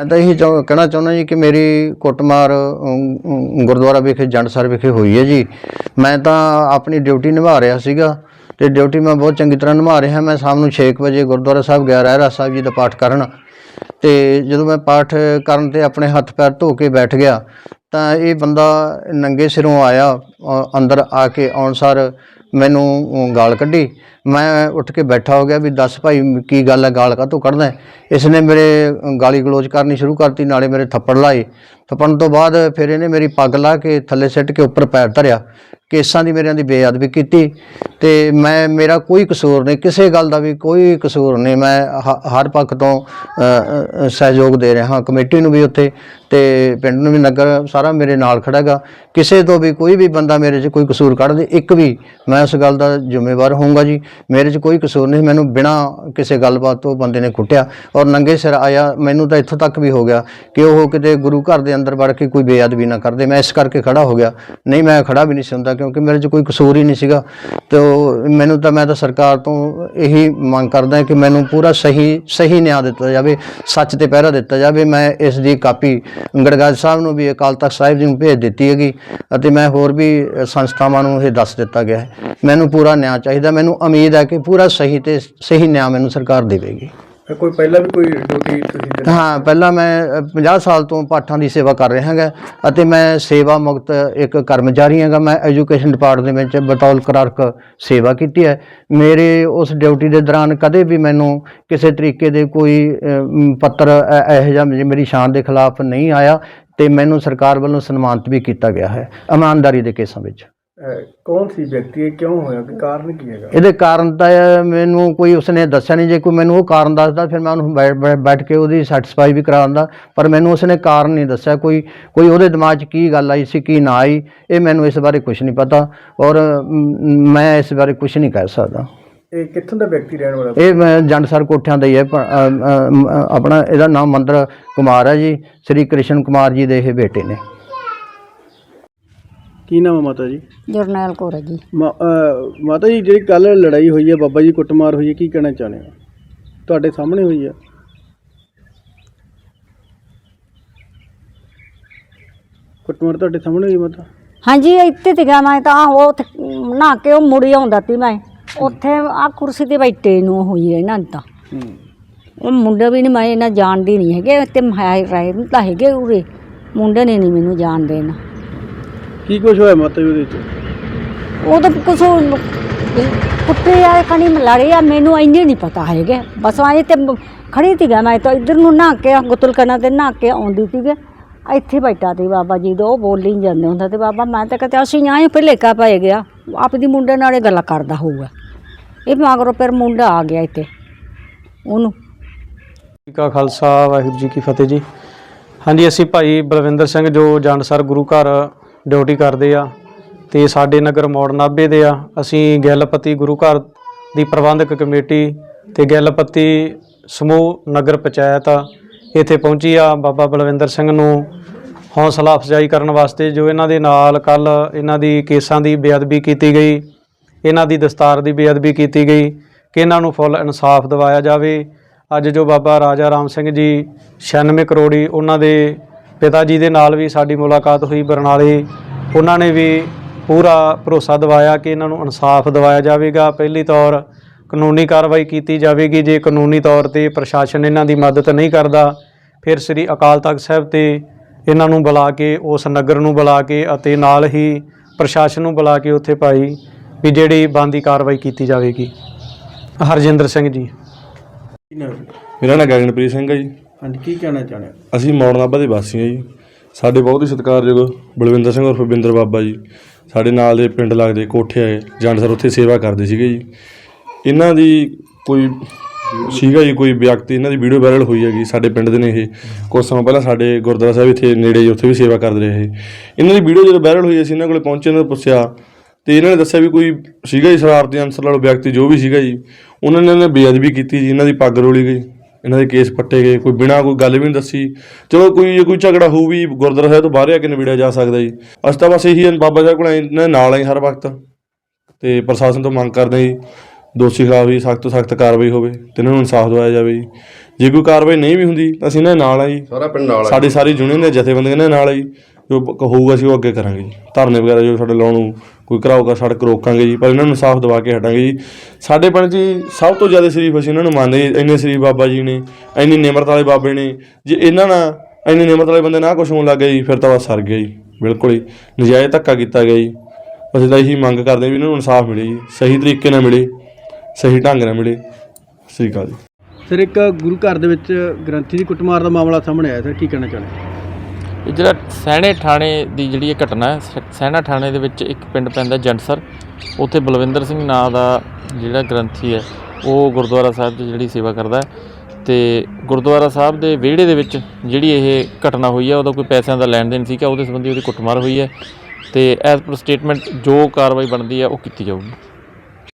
ਮੈਂ ਤਾਂ ਇਹੀ ਚਾਹ- ਕਹਿਣਾ ਚਾਹੁੰਦਾ ਜੀ ਕਿ ਮੇਰੀ ਕੁੱਟਮਾਰ ਗੁਰਦੁਆਰਾ ਵਿਖੇ, ਜੰਡਸਰ ਵਿਖੇ ਹੋਈ ਹੈ ਜੀ। ਮੈਂ ਤਾਂ ਆਪਣੀ ਡਿਊਟੀ ਨਿਭਾ ਰਿਹਾ ਸੀਗਾ ਤੇ ਡਿਊਟੀ ਮੈਂ ਬਹੁਤ ਚੰਗੀ ਤਰ੍ਹਾਂ ਨਿਭਾ ਰਿਹਾ। ਮੈਂ ਸ਼ਾਮ ਨੂੰ 6 ਵਜੇ ਗੁਰਦੁਆਰਾ ਸਾਹਿਬ ਗਿਆ ਰਹਿਰਾ ਸਾਹਿਬ ਜੀ ਦਾ ਪਾਠ ਕਰਨ। ਤੇ ਜਦੋਂ ਮੈਂ ਪਾਠ ਕਰਨ ਤੇ ਆਪਣੇ ਹੱਥ ਪੈਰ ਧੋ ਕੇ ਬੈਠ ਗਿਆ, ਤਾਂ ਇਹ ਬੰਦਾ ਨੰਗੇ ਸਿਰੋਂ ਆਇਆ ਅੰਦਰ ਆ ਕੇ ਆਉਣਸਰ ਮੈਨੂੰ ਗਾਲ ਕੱਢੀ। ਮੈਂ ਉੱਠ ਕੇ ਬੈਠਾ ਹੋ ਗਿਆ ਵੀ ਦੱਸ ਭਾਈ ਕੀ ਗੱਲ ਹੈ ਗਾਲ ਕਾਹਤੋਂ ਕੱਢਦਾ ਇਸ ਨੇ ਮੇਰੇ ਗਾਲੀ ਗਲੋਚ ਕਰਨੀ ਸ਼ੁਰੂ ਕਰਤੀ, ਨਾਲੇ ਮੇਰੇ ਥੱਪੜ ਲਾਏ। ਥੱਪੜਨ ਤੋਂ ਬਾਅਦ ਫਿਰ ਇਹਨੇ ਮੇਰੀ ਪੱਗ ਲਾ ਕੇ ਥੱਲੇ ਸਿੱਟ ਕੇ ਉੱਪਰ ਪੈਰ ਧਰਿਆ। ਕੇਸਾਂ ਦੀ ਮੇਰਿਆਂ ਦੀ ਬੇਅਦਬੀ ਕੀਤੀ। ਤੇ ਮੈਂ, ਮੇਰਾ ਕੋਈ ਕਸੂਰ ਨਹੀਂ, ਕਿਸੇ ਗੱਲ ਦਾ ਵੀ ਕੋਈ ਕਸੂਰ ਨਹੀਂ। ਮੈਂ ਹ- ਹਰ ਪੱਖ ਤੋਂ ਸਹਿਯੋਗ ਦੇ ਰਿਹਾ ਹਾਂ, ਕਮੇਟੀ ਨੂੰ ਵੀ ਉੱਥੇ ਤੇ ਪਿੰਡ ਨੂੰ ਵੀ, ਨਗਰ ਸਾਰਾ ਮੇਰੇ ਨਾਲ ਖੜਾਗਾ ਕਿਸੇ ਤੋਂ ਵੀ ਕੋਈ ਵੀ ਬੰਦਾ ਮੇਰੇ 'ਚ ਕੋਈ ਕਸੂਰ ਕੱਢ ਦੇ, ਇੱਕ ਵੀ ਮੈਂ ਉਸ ਗੱਲ ਦਾ ਜ਼ਿੰਮੇਵਾਰ ਹੋਊਂਗਾ ਜੀ। ਮੇਰੇ 'ਚ ਕੋਈ ਕਸੂਰ ਨਹੀਂ, ਮੈਨੂੰ ਬਿਨਾ ਕਿਸੇ ਗੱਲਬਾਤ ਤੋਂ ਬੰਦੇ ਨੇ ਕੁੱਟਿਆ ਔਰ ਨੰਗੇ ਸਿਰ ਆਇਆ। ਮੈਨੂੰ ਤਾਂ ਇੱਥੋਂ ਤੱਕ ਵੀ ਹੋ ਗਿਆ ਕਿ ਉਹ ਕਿਤੇ ਗੁਰੂ ਘਰ ਦੇ ਅੰਦਰ ਵੜ ਕੇ ਕੋਈ ਬੇਅਦਬੀ ਨਾ ਕਰਦੇ ਮੈਂ ਇਸ ਕਰਕੇ ਖੜਾ ਹੋ ਗਿਆ। ਨਹੀਂ, ਮੈਂ ਖੜਾ ਵੀ ਨਹੀਂ ਸੀ ਹੁੰਦਾ ਕਿਉਂਕਿ ਮੇਰੇ 'ਚ ਕੋਈ ਕਸੂਰ ਹੀ ਨਹੀਂ ਸੀਗਾ। ਤੇ ਮੈਨੂੰ ਤਾਂ, ਮੈਂ ਤਾਂ ਸਰਕਾਰ ਤੋਂ ਇਹੀ ਮੰਗ ਕਰਦਾ ਕਿ ਮੈਨੂੰ ਪੂਰਾ ਸਹੀ ਸਹੀ ਨਿਆਂ ਦਿੱਤਾ ਜਾਵੇ, ਸੱਚ ਤੇ ਪਹਿਰਾ ਦਿੱਤਾ ਜਾਵੇ। ਮੈਂ ਇਸ ਦੀ ਕਾਪੀ ਗੜਗਾਜ ਸਾਹਿਬ ਨੂੰ ਵੀ, ਅਕਾਲ ਤਖਤ ਸਾਹਿਬ ਜੀ ਨੂੰ ਭੇਜ ਦਿੱਤੀ ਹੈਗੀ ਅਤੇ ਮੈਂ ਹੋਰ ਵੀ ਸੰਸਥਾਵਾਂ ਨੂੰ ਇਹ ਦੱਸ ਦਿੱਤਾ ਗਿਆ ਹੈ। ਮੈਨੂੰ ਪੂਰਾ ਨਿਆਂ ਚਾਹੀਦਾ, ਮੈਨੂੰ ਉਮੀਦ ਹੈ ਕਿ ਪੂਰਾ ਸਹੀ ਤੇ ਸਹੀ ਨਿਆਂ ਮੈਨੂੰ ਸਰਕਾਰ ਦੇਵੇਗੀ। ਇਹ ਕੋਈ ਪਹਿਲਾਂ ਵੀ ਕੋਈ ਡਿਊਟੀ ਤੁਸੀਂ ਦੇ- ਹਾਂ? ਪਹਿਲਾਂ ਮੈਂ ਅ, 50 ਸਾਲ ਤੋਂ ਪਾਠਾਂ ਦੀ ਸੇਵਾ ਕਰ ਰਿਹਾ ਹਾਂਗਾ ਅਤੇ ਮੈਂ ਸੇਵਾ ਮੁਕਤ ਇੱਕ ਕਰਮਚਾਰੀ ਹਾਂਗਾ। ਮੈਂ ਐਜੂਕੇਸ਼ਨ ਡਿਪਾਰਟਮੈਂਟ ਵਿੱਚ ਬਤੌਲ ਕਲਰਕ ਸੇਵਾ ਕੀਤੀ ਹੈ। ਮੇਰੇ ਉਸ ਡਿਊਟੀ ਦੇ ਦੌਰਾਨ ਕਦੇ ਵੀ ਮੈਨੂੰ ਕਿਸੇ ਤਰੀਕੇ ਦੇ ਕੋਈ ਅ, ਮ, ਪੱਤਰ ਅ, ਇਹੋ ਜਿਹਾ ਮੇਰੀ- ਮੇਰੀ ਸ਼ਾਨ ਦੇ ਖਿਲਾਫ ਨਹੀਂ ਆਇਆ ਤੇ ਮੈਨੂੰ ਸਰਕਾਰ ਵੱਲੋਂ ਸਨਮਾਨਿਤ ਵੀ ਕੀਤਾ ਗਿਆ ਹੈ ਇਮਾਨਦਾਰੀ ਦੇ ਕੇਸਾਂ ਵਿੱਚ। ਕੌਣ ਸੀ ਵਿਅਕਤੀ? ਇਹ ਕਿਉਂ ਹੋਇਆ? ਕਿ ਕਾਰਨ ਕੀ ਹੈਗਾ? ਇਹਦੇ ਕਾਰਨ ਤਾਂ ਮੈਨੂੰ ਕੋਈ ਉਸਨੇ ਦੱਸਿਆ ਨਹੀਂ। ਜੇ ਕੋਈ ਮੈਨੂੰ ਉਹ ਕਾਰਨ ਦੱਸਦਾ ਫਿਰ ਮੈਂ ਉਹਨੂੰ ਬੈਠ ਕੇ ਉਹਦੀ ਸੈਟੀਸਫਾਈ ਵੀ ਕਰਾਉਂਦਾ ਪਰ ਮੈਨੂੰ ਉਸਨੇ ਕਾਰਨ ਨਹੀਂ ਦੱਸਿਆ। ਕੋਈ ਕੋਈ ਉਹਦੇ ਦਿਮਾਗ 'ਚ ਕੀ ਗੱਲ ਆਈ ਸੀ ਕੀ ਨਾ ਆਈ ਇਹ ਮੈਨੂੰ ਇਸ ਬਾਰੇ ਕੁਝ ਨਹੀਂ ਪਤਾ। ਔਰ ਮ, ਇਸ ਬਾਰੇ ਕੁਝ ਨਹੀਂ ਕਹਿ ਸਕਦਾ। ਇਹ ਕਿੱਥੋਂ ਦਾ ਵਿਅਕਤੀ ਰਹਿਣ ਵਾਲਾ? ਇਹ ਮੈਂ ਜੰਡਸਰ ਕੋਠਿਆਂ ਦਾ ਹੀ ਹੈ। ਆਪਣਾ ਇਹਦਾ ਨਾਮ ਮੰਦਰ ਕੁਮਾਰ ਹੈ ਜੀ। ਸ੍ਰੀ ਕ੍ਰਿਸ਼ਨ ਕੁਮਾਰ ਜੀ ਦੇ ਇਹ ਬੇਟੇ ਨੇ। ਕੀ ਨਾਮ ਹੈ ਮਾਤਾ ਜੀ? ਜਰਨੈਲ ਕੌਰ ਹੈ ਜੀ। ਮਾ- ਅਹ ਮਾਤਾ ਜੀ ਜਿਹੜੀ ਕੱਲ ਲੜਾਈ ਹੋਈ ਹੈ ਬਾਬਾ ਜੀ ਕੁੱਟਮਾਰ ਹੋਈ ਹੈ ਕੀ ਕਹਿਣਾ ਚਾਹੁੰਦੇ ਹੋ? ਤੁਹਾਡੇ ਸਾਹਮਣੇ ਹੋਈ ਹੈ। ਕੁੱਟਮਾਰ ਤੁਹਾਡੇ ਸਾਹਮਣੇ ਹੋਈ ਮਾਤਾ? ਹਾਂਜੀ ਇੱਥੇ ਤੇ ਗਿਆ ਮੈਂ ਤਾਂ ਉਹ ਉੱਥੇ ਨਹਾ ਕੇ ਉਹ ਮੁੜੀ ਆਉਂਦਾ ਤੀ ਮੈਂ। ਉੱਥੇ ਆ ਕੁਰਸੀ ਤੇ ਬੈਠੇ ਨੂੰ ਹੋਈ ਹੈ ਇਹਨਾਂ ਨੂੰ ਤਾਂ। ਹੂੰ। ਉਹ ਮੁੰਡਾ ਵੀ ਨਹੀਂ ਮੈਂ ਇਹਨਾਂ ਜਾਣਦੀ ਨਹੀਂ ਹੈਗੇ ਤੇ ਹੈ ਰਾਏ ਨੂੰ ਤਾਂ ਹੈਗੇ ਉਰੇ। ਮੁੰਡੇ ਨੇ ਨਹੀਂ ਮੈਨੂੰ ਜਾਣਦੇ ਨਾ ਕੀ ਕੁਝ ਹੋਇਆ ਮਾਤਾ ਜੀ ਉਹਦੇ ਵਿੱਚ? ਉਹ ਤਾਂ ਕੁਛ ਕੁੱਤੇ ਆ ਕਣੀ ਲੜੇ ਆ ਮੈਨੂੰ ਇੰਨੇ ਨਹੀਂ ਪਤਾ ਹੈਗੇ। ਬਸ ਆਏ ਤੇ ਮ- ਖੜੀ ਤੀ ਗਾ ਮੈਂ ਤਾਂ ਇੱਧਰ ਨੂੰ ਨਹਾ ਕੇ ਗੁੱਤਲ ਕਰਨਾ ਤੇ ਨਹਾ ਕੇ ਆਉਂਦੀ ਸੀਗੇ। ਇੱਥੇ ਬੈਠਾ ਤੇ ਬਾਬਾ ਜੀ ਦਾ ਉਹ ਬੋਲੀ ਨਹੀਂ ਜਾਂਦੇ ਹੁੰਦਾ ਤੇ ਬਾਬਾ ਮੈਂ ਤਾਂ ਕਹਿੰਦਾ ਅਸੀਂ ਆਏ ਭਲੇਕਾ ਪੈ ਗਿਆ। ਆਪਦੀ ਮੁੰਡੇ ਨਾਲੇ ਗੱਲਾਂ ਕਰਦਾ ਹੋਊਗਾ। ਇਹ ਮਗਰੋਂ ਫਿਰ ਮੁੰਡਾ ਆ ਗਿਆ ਇੱਥੇ ਉਹਨੂੰ। ਜੀ ਕਾ ਖਾਲਸਾ ਵਾਹਿਗੁਰੂ ਜੀ ਕੀ ਫਤਿਹ ਜੀ। ਹਾਂਜੀ ਅਸੀਂ ਭਾਈ ਬਲਵਿੰਦਰ ਸਿੰਘ ਜੋ ਜੰਡਸਰ ਗੁਰੂ ਘਰ ਡਿਊਟੀ ਕਰਦੇ ਆ ਤੇ ਸਾਡੇ ਨਗਰ ਮੋੜ ਨਾਭੇ ਦੇ ਆ। ਅਸੀਂ ਗਿੱਲਪਤੀ ਗੁਰੂ ਘਰ ਦੀ ਪ੍ਰਬੰਧਕ ਕਮੇਟੀ ਤੇ ਗਿੱਲਪਤੀ ਸਮੂਹ ਨਗਰ ਪੰਚਾਇਤ ਇੱਥੇ ਪਹੁੰਚੀ ਆ ਬਾਬਾ ਬਲਵਿੰਦਰ ਸਿੰਘ ਨੂੰ ਹੌਸਲਾ ਅਫਜ਼ਾਈ ਕਰਨ ਵਾਸਤੇ, ਜੋ ਇਹਨਾਂ ਦੇ ਨਾਲ ਕੱਲ ਇਹਨਾਂ ਦੀ ਕੇਸਾਂ ਦੀ ਬੇਅਦਬੀ ਕੀਤੀ ਗਈ, ਇਹਨਾਂ ਦੀ ਦਸਤਾਰ ਦੀ ਬੇਅਦਬੀ ਕੀਤੀ ਗਈ ਕਿ ਇਹਨਾਂ ਨੂੰ ਫੁੱਲ ਇਨਸਾਫ ਦਿਵਾਇਆ ਜਾਵੇ। ਅੱਜ ਜੋ ਬਾਬਾ ਰਾਜਾ ਰਾਮ ਸਿੰਘ ਜੀ 96 ਕਰੋੜੀ ਉਹਨਾਂ ਦੇ ਪਿਤਾ ਜੀ ਦੇ ਨਾਲ ਵੀ ਸਾਡੀ ਮੁਲਾਕਾਤ ਹੋਈ ਬਰਨਾਲੇ। ਉਹਨਾਂ ਨੇ ਵੀ ਪੂਰਾ ਭਰੋਸਾ ਦਿਵਾਇਆ ਕਿ ਇਹਨਾਂ ਨੂੰ ਇਨਸਾਫ ਦਿਵਾਇਆ ਜਾਵੇਗਾ। ਪਹਿਲੀ ਤੌਰ ਕਾਨੂੰਨੀ ਕਾਰਵਾਈ ਕੀਤੀ ਜਾਵੇਗੀ। ਜੇ ਕਾਨੂੰਨੀ ਤੌਰ ਤੇ ਪ੍ਰਸ਼ਾਸਨ ਇਹਨਾਂ ਦੀ ਮਦਦ ਨਹੀਂ ਕਰਦਾ, ਫਿਰ ਸ੍ਰੀ ਅਕਾਲ ਤਖਤ ਸਾਹਿਬ ਤੇ ਇਹਨਾਂ ਨੂੰ ਬੁਲਾ ਕੇ, ਉਸ ਨਗਰ ਨੂੰ ਬੁਲਾ ਕੇ ਅਤੇ ਨਾਲ ਹੀ ਪ੍ਰਸ਼ਾਸਨ ਨੂੰ ਬੁਲਾ ਕੇ ਉੱਥੇ ਪਾਈ ਵੀ ਜਿਹੜੀ ਬੰਦੀ ਕਾਰਵਾਈ ਕੀਤੀ ਜਾਵੇਗੀ। ਹਰਜਿੰਦਰ ਸਿੰਘ ਜੀ। ਮੇਰਾ ਨਾਮ ਗਗਨਪ੍ਰੀਤ ਸਿੰਘ ਹੈ ਜੀ। ਹਾਂਜੀ, ਕੀ ਕਹਿਣਾ ਚਾਹੁੰਦੇ ਹੋ? ਅਸੀਂ ਮੌੜ ਨਾਭਾ ਦੇ ਵਾਸੀ ਹਾਂ ਜੀ। ਸਾਡੇ ਬਹੁਤ ਹੀ ਸਤਿਕਾਰਯੋਗ ਬਲਵਿੰਦਰ ਸਿੰਘ ਉਰਫ ਬਿੰਦਰ ਬਾਬਾ ਜੀ। ਸਾਡੇ ਨਾਲ ਦੇ ਪਿੰਡ ਲੱਗਦੇ ਕੋਠੇ ਆਏ, ਜੰਡ ਉੱਥੇ ਸੇਵਾ ਕਰਦੇ ਸੀਗੇ ਜੀ। ਇਹਨਾਂ ਦੀ ਕੋਈ ਸੀਗਾ ਜੀ, ਕੋਈ ਵਿਅਕਤੀ, ਇਹਨਾਂ ਦੀ ਵੀਡੀਓ ਵਾਇਰਲ ਹੋਈ ਹੈਗੀ ਸਾਡੇ ਪਿੰਡ ਦੇ ਨੇ ਇਹ। ਕੁਝ ਸਮਾਂ ਪਹਿਲਾਂ ਸਾਡੇ ਗੁਰਦੁਆਰਾ ਸਾਹਿਬ ਇੱਥੇ ਨੇੜੇ ਜੀ ਉੱਥੇ ਵੀ ਸੇਵਾ ਕਰਦੇ ਰਹੇ। ਇਹਨਾਂ ਦੀ ਵੀਡੀਓ ਜਦੋਂ ਵਾਇਰਲ ਹੋਈ, ਅਸੀਂ ਇਹਨਾਂ ਕੋਲੇ ਪਹੁੰਚੇ, ਇਹਨਾਂ ਨੂੰ ਪੁੱਛਿਆ। ਤੇ ਇਹਨਾਂ ਨੇ ਦੱਸਿਆ ਵੀ ਕੋਈ ਸੀਗਾ ਜੀ, ਸ਼ਰਾਰਤੀ ਅੰਸਰ ਵਾਲਾ ਵਿਅਕਤੀ ਜੋ ਵੀ ਸੀਗਾ ਜੀ, ਉਹਨਾਂ ਨੇ ਇਹਨਾਂ ਨੇ ਬੇਅਦਬੀ ਕੀਤੀ ਜੀ, ਇਹਨਾਂ ਦੀ ਪੱਗ ਰੋਲੀ ਗਈ। ਇਹਨਾਂ ਦੇ ਕੇਸ ਪੱਟੇ ਗਏ ਕੋਈ ਬਿਨਾਂ ਕੋਈ ਗੱਲ ਵੀ ਨਹੀਂ ਦੱਸੀ। ਚਲੋ ਕੋਈ ਜੇ ਕੋਈ ਝਗੜਾ ਹੋਊ ਵੀ ਗੁਰਦੁਆਰਾ ਸਾਹਿਬ ਤੋਂ ਬਾਹਰ ਆ ਕੇ ਨਿਬੜਿਆ ਜਾ ਸਕਦਾ ਜੀ। ਅਸੀਂ ਤਾਂ ਬਸ ਇਹੀ ਬਾਬਾ ਸਾਹਿਬ ਕੋਲ ਇਹਨਾਂ ਨਾਲ ਆਈ ਹਰ ਵਕਤ। ਤੇ ਪ੍ਰਸ਼ਾਸਨ ਤੋਂ ਮੰਗ ਕਰਦੇ ਜੀ ਦੋਸ਼ੀ ਖਿਲਾਫ ਵੀ ਸਖਤ ਤੋਂ ਸਖਤ ਕਾਰਵਾਈ ਹੋਵੇ ਤੇ ਇਹਨਾਂ ਨੂੰ ਇਨਸਾਫ ਦਿਵਾਇਆ ਜਾਵੇ ਜੀ। ਜੇ ਕੋਈ ਕਾਰਵਾਈ ਨਹੀਂ ਵੀ ਹੁੰਦੀ ਅਸੀਂ ਇਹਨਾਂ ਨਾਲ ਆ ਜੀ। ਸਾਰਾ ਪਿੰਡ ਨਾਲ ਆ ਸਾਡੀ ਸਾਰੀ ਯੂਨੀਅਨ ਦੇ ਜਥੇਬੰਦੀਆਂ ਨਾਲ ਆ ਜੀ। ਜੋ ਹੋਊਗਾ ਅਸੀਂ ਉਹ ਅੱਗੇ ਕਰਾਂਗੇ ਜੀ। ਧਰਨੇ ਵਗੈਰਾ ਜੋ ਸਾਡੇ ਲਾਉਣ ਨੂੰ ਕੋਈ ਕਰਾਊਗਾ, ਸੜਕ ਰੋਕਾਂਗੇ ਜੀ। ਪਰ ਇਹਨਾਂ ਨੂੰ ਇਨਸਾਫ ਦਿਵਾ ਕੇ ਹਟਾਂਗੇ ਜੀ। ਸਾਡੇ ਪਿੰਡ 'ਚ ਜੀ ਸਭ ਤੋਂ ਜ਼ਿਆਦਾ ਸ਼ਰੀਫ ਅਸੀਂ ਇਹਨਾਂ ਨੂੰ ਮੰਨਦੇ ਜੀ। ਇੰਨੇ ਸ਼ਰੀਫ ਬਾਬਾ ਜੀ ਨੇ, ਇੰਨੀ ਨਿਮਰਤ ਵਾਲੇ ਬਾਬੇ ਨੇ। ਜੇ ਇਹਨਾਂ ਨਾਲ ਇੰਨੇ ਨਿਮਰਤ ਵਾਲੇ ਬੰਦੇ ਨਾਲ ਕੁਝ ਹੋਣ ਲੱਗ ਗਿਆ ਜੀ, ਫਿਰ ਤਾਂ ਬਸ ਸਰ ਗਿਆ ਜੀ। ਬਿਲਕੁਲ ਹੀ ਨਜਾਇਜ਼ ਧੱਕਾ ਕੀਤਾ ਗਿਆ ਜੀ। ਅਸੀਂ ਤਾਂ ਇਹੀ ਮੰਗ ਕਰਦੇ ਹਾਂ ਵੀ ਇਹਨਾਂ ਨੂੰ ਇਨਸਾਫ ਮਿਲੇ ਜੀ। ਸਹੀ ਤਰੀਕੇ ਨਾਲ ਮਿਲੇ, ਸਹੀ ਢੰਗ ਨਾਲ ਮਿਲੇ। ਸਤਿ ਸ਼੍ਰੀ ਅਕਾਲ ਜੀ। ਸਰ, ਇੱਕ ਗੁਰੂ ਘਰ ਦੇ ਵਿੱਚ ਗ੍ਰੰਥੀ ਦੀ ਕੁੱਟਮਾਰ ਦਾ ਮਾਮਲਾ ਸਾਹਮਣੇ ਆਇਆ। ਸਰ, ਕੀ ਕਹਿਣਾ ਚਾਹੁੰਦੇ ਇਹ ਜਿਹੜਾ ਸਹਿਣੇ ਥਾਣੇ ਦੀ ਜਿਹੜੀ ਇਹ ਘਟਨਾ ਹੈ, ਸੈ- ਸੈਣਾ ਥਾਣੇ ਦੇ ਵਿੱਚ ਇੱਕ ਪਿੰਡ ਪੈਂਦਾ ਜੰਡਸਰ ਉੱਥੇ ਬਲਵਿੰਦਰ ਸਿੰਘ ਨਾਂ ਦਾ ਜਿਹੜਾ ਗ੍ਰੰਥੀ ਹੈ, ਉਹ ਗੁਰਦੁਆਰਾ ਸਾਹਿਬ 'ਚ ਜਿਹੜੀ ਸੇਵਾ ਕਰਦਾ ਹੈ ਤੇ ਗੁਰਦੁਆਰਾ ਸਾਹਿਬ ਦੇ ਵਿਹੜੇ ਦੇ ਵਿੱਚ ਜਿਹੜੀ ਇਹ ਘਟਨਾ ਹੋਈ ਹੈ, ਉਹਦਾ ਕੋਈ ਪੈਸਿਆਂ ਦਾ ਲੈਣ ਦੇਣ ਸੀਗਾ, ਉਹਦੇ ਸੰਬੰਧੀ ਉਹਦੀ ਕੁੱਟਮਾਰ ਹੋਈ ਹੈ ਤੇ ਐਜ਼ ਪਰ ਸਟੇਟਮੈਂਟ ਜੋ ਕਾਰਵਾਈ ਬਣਦੀ ਹੈ, ਉਹ ਕੀਤੀ ਜਾਊਗੀ।